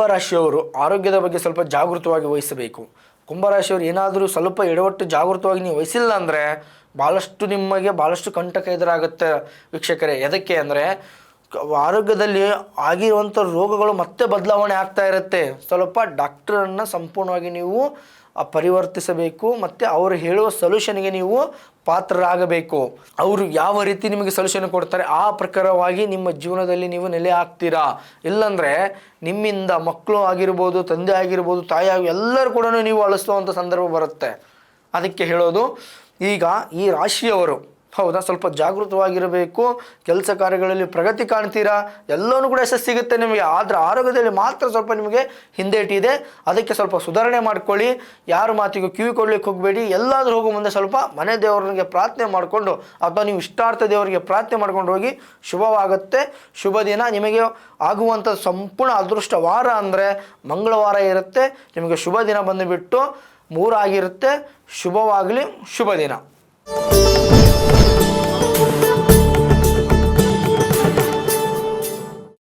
ಕುಂಭರಾಶಿಯವರು ಆರೋಗ್ಯದ ಬಗ್ಗೆ ಸ್ವಲ್ಪ ಜಾಗೃತವಾಗಿ ವಹಿಸಬೇಕು. ಕುಂಭರಾಶಿಯವರು ಏನಾದರೂ ಸ್ವಲ್ಪ ಎಡವಟ್ಟು ಜಾಗೃತವಾಗಿ ನೀವು ವಹಿಸಿಲ್ಲ ಅಂದರೆ ಭಾಳಷ್ಟು ನಿಮಗೆ ಭಾಳಷ್ಟು ಕಂಟಕ ಎದುರಾಗುತ್ತೆ ವೀಕ್ಷಕರೇ. ಎದಕ್ಕೆ ಅಂದರೆ ಆರೋಗ್ಯದಲ್ಲಿ ಆಗಿರುವಂಥ ರೋಗಗಳು ಮತ್ತೆ ಬದಲಾವಣೆ ಆಗ್ತಾ ಇರುತ್ತೆ. ಸ್ವಲ್ಪ ಡಾಕ್ಟ್ರನ್ನು ಸಂಪೂರ್ಣವಾಗಿ ನೀವು ಪರಿವರ್ತಿಸಬೇಕು ಮತ್ತು ಅವರು ಹೇಳುವ ಸೊಲ್ಯೂಷನ್ಗೆ ನೀವು ಪಾತ್ರರಾಗಬೇಕು. ಅವರು ಯಾವ ರೀತಿ ನಿಮಗೆ ಸೊಲ್ಯೂಷನ್ ಕೊಡ್ತಾರೆ ಆ ಪ್ರಕಾರವಾಗಿ ನಿಮ್ಮ ಜೀವನದಲ್ಲಿ ನೀವು ನೆಲೆ ಆಗ್ತೀರಾ? ಇಲ್ಲಾಂದರೆ ನಿಮ್ಮಿಂದ ಮಕ್ಕಳು ಆಗಿರ್ಬೋದು, ತಂದೆ ಆಗಿರ್ಬೋದು, ತಾಯಿ ಆಗಿ ಎಲ್ಲರೂ ಕೂಡ ನೀವು ಅಳಿಸುವಂಥ ಸಂದರ್ಭ ಬರುತ್ತೆ. ಅದಕ್ಕೆ ಹೇಳೋದು, ಈಗ ಈ ರಾಶಿಯವರು ಹೌದಾ? ಸ್ವಲ್ಪ ಜಾಗೃತವಾಗಿರಬೇಕು. ಕೆಲಸ ಕಾರ್ಯಗಳಲ್ಲಿ ಪ್ರಗತಿ ಕಾಣ್ತೀರಾ? ಎಲ್ಲವೂ ಕೂಡ ಯಶಸ್ಸು ಸಿಗುತ್ತೆ ನಿಮಗೆ. ಆದರೆ ಆರೋಗ್ಯದಲ್ಲಿ ಮಾತ್ರ ಸ್ವಲ್ಪ ನಿಮಗೆ ಹಿಂದೇಟಿದೆ ಅದಕ್ಕೆ ಸ್ವಲ್ಪ ಸುಧಾರಣೆ ಮಾಡ್ಕೊಳ್ಳಿ. ಯಾರ ಮಾತಿಗೂ ಕಿವಿ ಕೊಡ್ಲಿಕ್ಕೆ ಹೋಗಬೇಡಿ. ಎಲ್ಲಾದರೂ ಹೋಗೋ ಮುಂದೆ ಸ್ವಲ್ಪ ಮನೆ ದೇವರಿಗೆ ಪ್ರಾರ್ಥನೆ ಮಾಡಿಕೊಂಡು ಅಥವಾ ನೀವು ಇಷ್ಟಾರ್ಥ ದೇವರಿಗೆ ಪ್ರಾರ್ಥನೆ ಮಾಡ್ಕೊಂಡು ಹೋಗಿ ಶುಭವಾಗುತ್ತೆ. ಶುಭ ದಿನ. ನಿಮಗೆ ಆಗುವಂಥ ಸಂಪೂರ್ಣ ಅದೃಷ್ಟ ವಾರ ಅಂದರೆ ಮಂಗಳವಾರ ಇರುತ್ತೆ. ನಿಮಗೆ ಶುಭ ದಿನ ಬಂದುಬಿಟ್ಟು ಮೂರಾಗಿರುತ್ತೆ. ಶುಭವಾಗಲಿ. ಶುಭ ದಿನ.